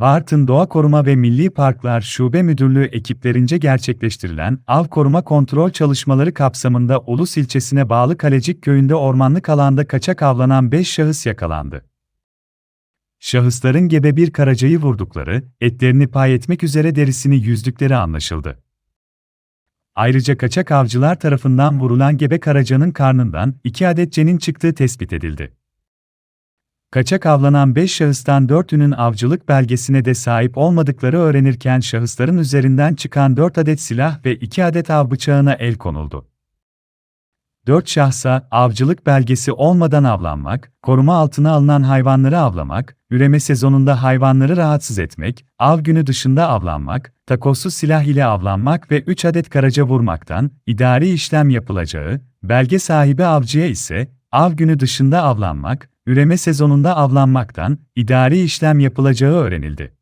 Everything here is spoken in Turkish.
Bartın Doğa Koruma ve Milli Parklar Şube Müdürlüğü ekiplerince gerçekleştirilen av koruma kontrol çalışmaları kapsamında Ulus ilçesine bağlı Kalecik köyünde ormanlık alanda kaçak avlanan 5 şahıs yakalandı. Şahısların gebe bir karacayı vurdukları, etlerini pay etmek üzere derisini yüzdükleri anlaşıldı. Ayrıca kaçak avcılar tarafından vurulan gebe karacanın karnından 2 adet cenin çıktığı tespit edildi. Kaçak avlanan 5 şahıstan 4'ünün avcılık belgesine de sahip olmadıkları öğrenirken şahısların üzerinden çıkan 4 adet silah ve 2 adet av bıçağına el konuldu. 4 şahsa avcılık belgesi olmadan avlanmak, koruma altına alınan hayvanları avlamak, üreme sezonunda hayvanları rahatsız etmek, av günü dışında avlanmak, takozsuz silah ile avlanmak ve 3 adet karaca vurmaktan idari işlem yapılacağı, belge sahibi avcıya ise av günü dışında avlanmak, üreme sezonunda avlanmaktan idari işlem yapılacağı öğrenildi.